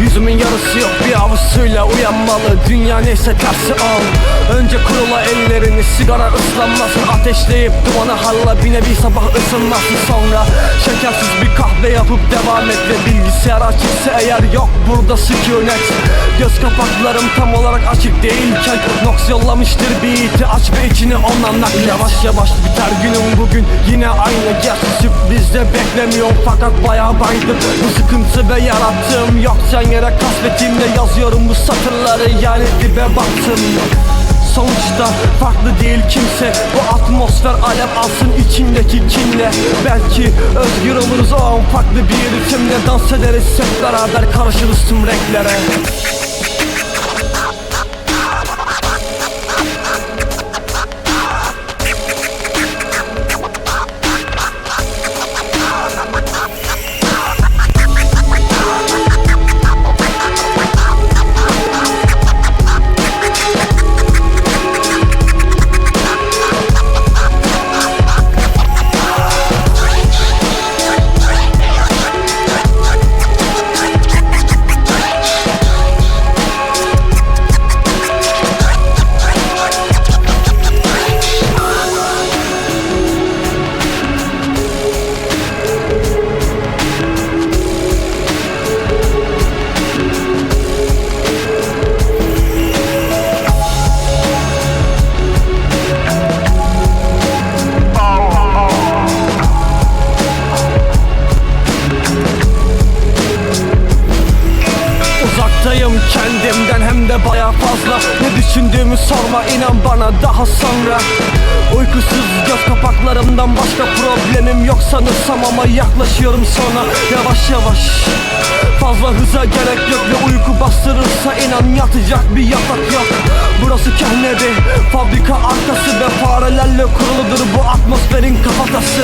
Gözümün yarısı yok bir avuç suyla uyanmalı. Dünya neyse tersi al. Önce kurula ellerini sigara ıslanmasın. Ateşleyip dumanı halla bir nevi sabah ısınmasın. Sonra şekersiz bir kahve yapıp devam et Ve bilgisayar açıksa eğer yok burada sükunet. Göz kapaklarım tam olarak açık değilken Nox yollamıştır beat'i aç ve içini ondan naklet. Yavaş yavaş biter günüm bugün. Yine aynı Gerçi beklemiyorum fakat bayağı baydım Bu sıkıntı ve yarattığım yoktan yere kasvetimle yazıyorum bu satırları. Yani dibe baktım. Sonuçta farklı değil kimse. Bu atmosfer alev alsın içindeki kinle. Belki özgür oluruz o an farklı bir ritimle Dans ederiz. Hep beraber karışırız tüm renklere Uzaktayım kendimden hem de baya fazla. Ne düşündüğümü sorma inan bana daha sonra. Uykusuz göz kapaklarımdan başka problemim yok sanırsam ama yaklaşıyorum sona Yavaş yavaş Fazla hıza gerek yok ve uyku bastırırsa inan yatacak bir yatak yok. Burası kehnedi fabrika arkası ve farelerle kuruludur bu atmosferin kafatası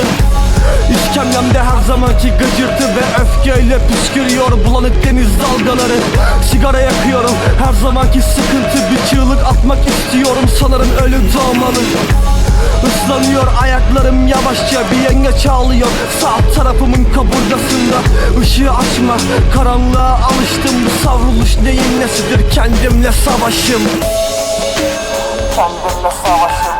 İskemlemde her zamanki gıcırtı ve öfkeyle püskürüyor bulanık deniz dalgaları. Sigara yakıyorum her zamanki sıkıntı bir çığlık atmak istiyorum. Sanırım ölü doğmalı. Islanıyor ayaklarım yavaşça bir yengeç ağlıyor Sağ tarafımın kaburgasında Işığı açma. Karanlığa alıştım Bu savruluş neyin nesidir? Kendimle savaşım. Kendimle savaşım